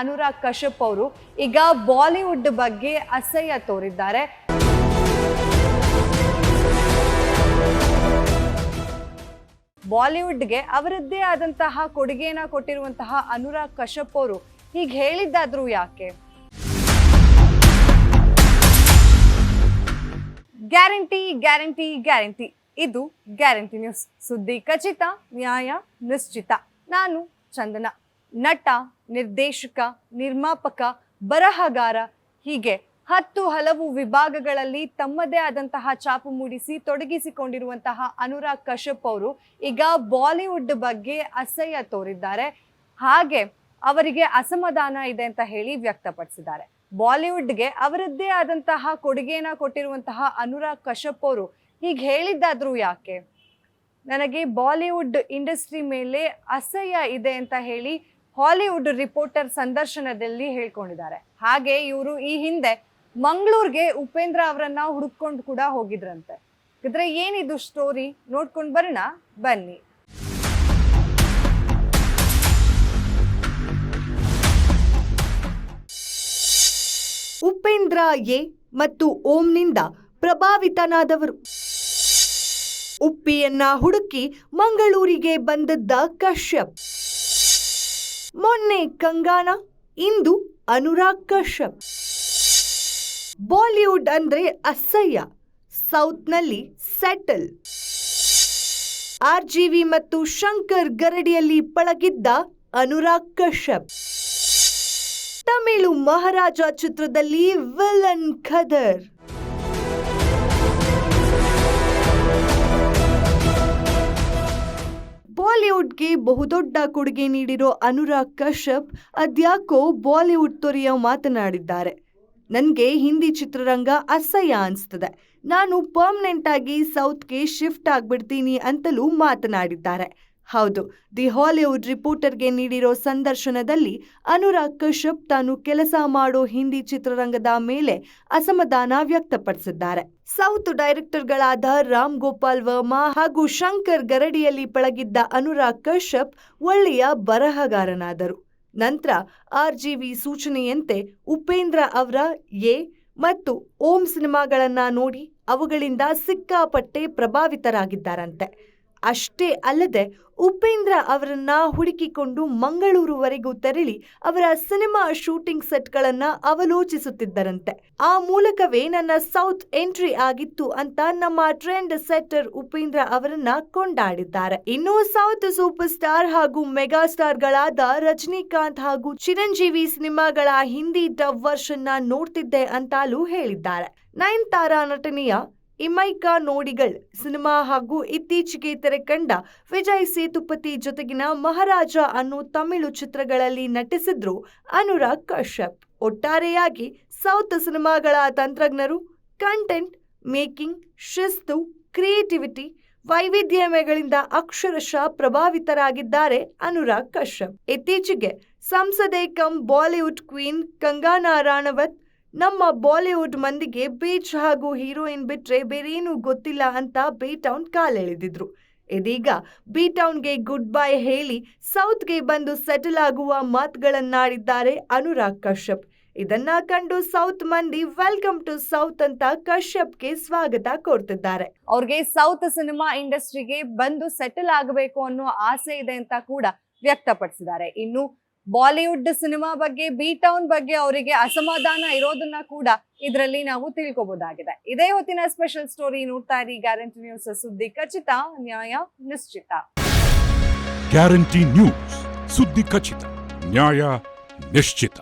ಅನುರಾಗ್ ಕಶ್ಯಪ್ ಅವರು ಈಗ ಬಾಲಿವುಡ್ ಬಗ್ಗೆ ಅಸಹ್ಯ ತೋರಿದ್ದಾರೆ. ಬಾಲಿವುಡ್ಗೆ ಅವರದ್ದೇ ಆದಂತಹ ಕೊಡುಗೆನ ಕೊಟ್ಟಿರುವಂತಹ ಅನುರಾಗ್ ಕಶ್ಯಪ್ ಅವರು ಹೀಗೆ ಹೇಳಿದ್ದಾದ್ರೂ ಯಾಕೆ? Guarantee guarantee guarantee. ಇದು ಗ್ಯಾರಂಟಿ ನ್ಯೂಸ್. ಸುದ್ದಿ ಖಚಿತ, ನ್ಯಾಯ ನಿಶ್ಚಿತ. ನಾನು ಚಂದನ. ನಟ, ನಿರ್ದೇಶಕ, ನಿರ್ಮಾಪಕ, ಬರಹಗಾರ, ಹೀಗೆ ಹತ್ತು ಹಲವು ವಿಭಾಗಗಳಲ್ಲಿ ತಮ್ಮದೇ ಆದಂತಹ ಛಾಪು ಮೂಡಿಸಿ ತೊಡಗಿಸಿಕೊಂಡಿರುವಂತಹ ಅನುರಾಗ್ ಕಶ್ಯಪ್ ಅವರು ಈಗ ಬಾಲಿವುಡ್ ಬಗ್ಗೆ ಅಸಹ್ಯ ತೋರಿದ್ದಾರೆ. ಹಾಗೆ ಅವರಿಗೆ ಅಸಮಾಧಾನ ಇದೆ ಅಂತ ಹೇಳಿ ವ್ಯಕ್ತಪಡಿಸಿದ್ದಾರೆ. ಬಾಲಿವುಡ್ಗೆ ಅವರದ್ದೇ ಆದಂತಹ ಕೊಡುಗೆನ ಕೊಟ್ಟಿರುವಂತಹ ಅನುರಾಗ್ ಕಶ್ಯಪ್ ಅವರು ಹೀಗೆ ಹೇಳಿದ್ದಾದ್ರೂ ಯಾಕೆ? ನನಗೆ ಬಾಲಿವುಡ್ ಇಂಡಸ್ಟ್ರಿ ಮೇಲೆ ಅಸಹ್ಯ ಇದೆ ಅಂತ ಹೇಳಿ ಹಾಲಿವುಡ್ ರಿಪೋರ್ಟರ್ ಸಂದರ್ಶನದಲ್ಲಿ ಹೇಳ್ಕೊಂಡಿದ್ದಾರೆ. ಹಾಗೆ ಇವರು ಈ ಹಿಂದೆ ಮಂಗಳೂರಿಗೆ ಉಪೇಂದ್ರ ಅವರನ್ನ ಹುಡುಕೊಂಡು ಕೂಡ ಹೋಗಿದ್ರಂತೆ. ಇದ್ರೆ ಏನಿದು ಸ್ಟೋರಿ ನೋಡ್ಕೊಂಡು ಬರೋಣ. ಬನ್ನಿ. ಉಪೇಂದ್ರ ಎ ಮತ್ತು ಓಂನಿಂದ ಪ್ರಭಾವಿತನಾದವರು. ಉಪ್ಪಿಯನ್ನ ಹುಡುಕಿ ಮಂಗಳೂರಿಗೆ ಬಂದದ್ದ ಕಶ್ಯಪ್. ಮೊನ್ನೆ ಕಂಗಾನ, ಇಂದು ಅನುರಾಗ್ ಕಶ್ಯಪ್. ಬಾಲಿವುಡ್ ಅಂದ್ರೆ ಅಸಹ್ಯ, ಸೌತ್ನಲ್ಲಿ ಸೆಟಲ್. ಆರ್ ಜಿ ವಿ ಮತ್ತು ಶಂಕರ್ ಗರಡಿಯಲ್ಲಿ ಪಳಗಿದ್ದ ಅನುರಾಗ್ ಕಶ್ಯಪ್. ತಮಿಳು ಮಹಾರಾಜ ಚಿತ್ರದಲ್ಲಿ ವಿಲನ್ ಖದರ್. ಬಾಲಿವುಡ್ಗೆ ಬಹುದೊಡ್ಡ ಕೊಡುಗೆ ನೀಡಿರೋ ಅನುರಾಗ್ ಕಶ್ಯಪ್ ಅದ್ಯಾಕೋ ಬಾಲಿವುಡ್ ತೊರೆಯ ಮಾತನಾಡಿದ್ದಾರೆ. ನನಗೆ ಹಿಂದಿ ಚಿತ್ರರಂಗ ಅಸಹ್ಯ ಅನಿಸ್ತದೆ. ನಾನು ಪರ್ಮನೆಂಟ್ ಆಗಿ ಸೌತ್ಗೆ ಶಿಫ್ಟ್ ಆಗಿಬಿಡ್ತೀನಿ ಅಂತಲೂ ಮಾತನಾಡಿದ್ದಾರೆ. ಹೌದು, ದಿ ಹಾಲಿವುಡ್ ರಿಪೋರ್ಟರ್ಗೆ ನೀಡಿರೋ ಸಂದರ್ಶನದಲ್ಲಿ ಅನುರಾಗ್ ಕಶ್ಯಪ್ ತಾನು ಕೆಲಸ ಮಾಡೋ ಹಿಂದಿ ಚಿತ್ರರಂಗದ ಮೇಲೆ ಅಸಮಾಧಾನ ವ್ಯಕ್ತಪಡಿಸಿದ್ದಾರೆ. ಸೌತ್ ಡೈರೆಕ್ಟರ್ಗಳಾದ ರಾಮ್ ಗೋಪಾಲ್ ವರ್ಮಾ ಹಾಗೂ ಶಂಕರ್ ಗರಡಿಯಲ್ಲಿ ಪಳಗಿದ್ದ ಅನುರಾಗ್ ಕಶ್ಯಪ್ ಒಳ್ಳೆಯ ಬರಹಗಾರನಾದರು. ನಂತರ ಆರ್ಜಿವಿ ಸೂಚನೆಯಂತೆ ಉಪೇಂದ್ರ ಅವರ ಎ ಮತ್ತು ಓಂ ಸಿನಿಮಾಗಳನ್ನ ನೋಡಿ ಅವುಗಳಿಂದ ಸಿಕ್ಕಾಪಟ್ಟೆ ಪ್ರಭಾವಿತರಾಗಿದ್ದಾರಂತೆ. ಅಷ್ಟೇ ಅಲ್ಲದೆ ಉಪೇಂದ್ರ ಅವರನ್ನ ಹುಡುಕಿಕೊಂಡು ಮಂಗಳೂರುವರೆಗೂ ತೆರಳಿ ಅವರ ಸಿನಿಮಾ ಶೂಟಿಂಗ್ ಸೆಟ್ಗಳನ್ನ ಅವಲೋಚಿಸುತ್ತಿದ್ದರಂತೆ. ಆ ಮೂಲಕವೇ ನನ್ನ ಸೌತ್ ಎಂಟ್ರಿ ಆಗಿತ್ತು ಅಂತ ನಮ್ಮ ಟ್ರೆಂಡ್ ಸೆಟ್ಟರ್ ಉಪೇಂದ್ರ ಅವರನ್ನ ಕೊಂಡಾಡಿದ್ದಾರೆ. ಇನ್ನು ಸೌತ್ ಸೂಪರ್ ಸ್ಟಾರ್ ಹಾಗೂ ಮೆಗಾ ಸ್ಟಾರ್ ಗಳಾದ ರಜನಿಕಾಂತ್ ಹಾಗೂ ಚಿರಂಜೀವಿ ಸಿನಿಮಾಗಳ ಹಿಂದಿ ಡಬ್ ವರ್ಷನ್ನ ನೋಡ್ತಿದ್ದೆ ಅಂತಾಲೂ ಹೇಳಿದ್ದಾರೆ. ನಯನ್ತಾರಾ ನಟನೆಯ ಇಮೈಕಾ ನೋಡಿಗಳ್ ಸಿನಿಮಾ ಹಾಗೂ ಇತ್ತೀಚೆಗೆ ತೆರೆಕಂಡ ವಿಜಯ್ ಸೇತುಪತಿ ಜೊತೆಗಿನ ಮಹಾರಾಜ ಅನ್ನೋ ತಮಿಳು ಚಿತ್ರಗಳಲ್ಲಿ ನಟಿಸಿದ್ರು ಅನುರಾಗ್ ಕಶ್ಯಪ್. ಒಟ್ಟಾರೆಯಾಗಿ ಸೌತ್ ಸಿನಿಮಾಗಳ ತಂತ್ರಜ್ಞರು, ಕಂಟೆಂಟ್ ಮೇಕಿಂಗ್, ಶಿಸ್ತು, ಕ್ರಿಯೇಟಿವಿಟಿ, ವೈವಿಧ್ಯಮಯಗಳಿಂದ ಅಕ್ಷರಶಃ ಪ್ರಭಾವಿತರಾಗಿದ್ದಾರೆ ಅನುರಾಗ್ ಕಶ್ಯಪ್. ಇತ್ತೀಚೆಗೆ ಸಂಸದೆ ಕಂ ಬಾಲಿವುಡ್ ಕ್ವೀನ್ ಕಂಗಾನಾ ರಾಣವತ್ ನಮ್ಮ ಬಾಲಿವುಡ್ ಮಂದಿಗೆ ಬೀಚ್ ಹಾಗೂ ಹೀರೋಯಿನ್ ಬಿಟ್ರೆ ಬೇರೇನೂ ಗೊತ್ತಿಲ್ಲ ಅಂತ ಬೇಟೌನ್ ಕಾಲೆಳೆದಿದ್ರು. ಇದೀಗ ಬಿಟೌನ್ಗೆ ಗುಡ್ ಬೈ ಹೇಳಿ ಸೌತ್ಗೆ ಬಂದು ಸೆಟಲ್ ಆಗುವ ಮಾತುಗಳನ್ನಾಡಿದ್ದಾರೆ ಅನುರಾಗ್ ಕಶ್ಯಪ್. ಇದನ್ನ ಕಂಡು ಸೌತ್ ಮಂದಿ ವೆಲ್ಕಮ್ ಟು ಸೌತ್ ಅಂತ ಕಶ್ಯಪ್ಗೆ ಸ್ವಾಗತ ಕೋರ್ತಿದ್ದಾರೆ. ಅವ್ರಿಗೆ ಸೌತ್ ಸಿನಿಮಾ ಇಂಡಸ್ಟ್ರಿಗೆ ಬಂದು ಸೆಟಲ್ ಆಗಬೇಕು ಅನ್ನೋ ಆಸೆ ಇದೆ ಅಂತ ಕೂಡ ವ್ಯಕ್ತಪಡಿಸಿದ್ದಾರೆ. ಇನ್ನು ಬಾಲಿವುಡ್ ಸಿನಿಮಾ ಬಗ್ಗೆ ಬಿ ಟೌನ್ ಬಗ್ಗೆ ಅವರಿಗೆ ಅಸಮಾಧಾನ ಇರೋದನ್ನ ಕೂಡ ಇದರಲ್ಲಿ ನಾವು ತಿಳ್ಕೊಬಹುದಾಗಿದೆ ಇದೇ ಹೊತ್ತಿನ ಸ್ಪೆಷಲ್ ಸ್ಟೋರಿ ನೋಡ್ತಾ ಇರಿ ಗ್ಯಾರಂಟಿ ನ್ಯೂಸ್ ಸುದ್ದಿ ಖಚಿತ, ನ್ಯಾಯ ನಿಶ್ಚಿತ. ಗ್ಯಾರಂಟಿ ನ್ಯೂಸ್ ಸುದ್ದಿ ಖಚಿತ, ನ್ಯಾಯ ನಿಶ್ಚಿತ.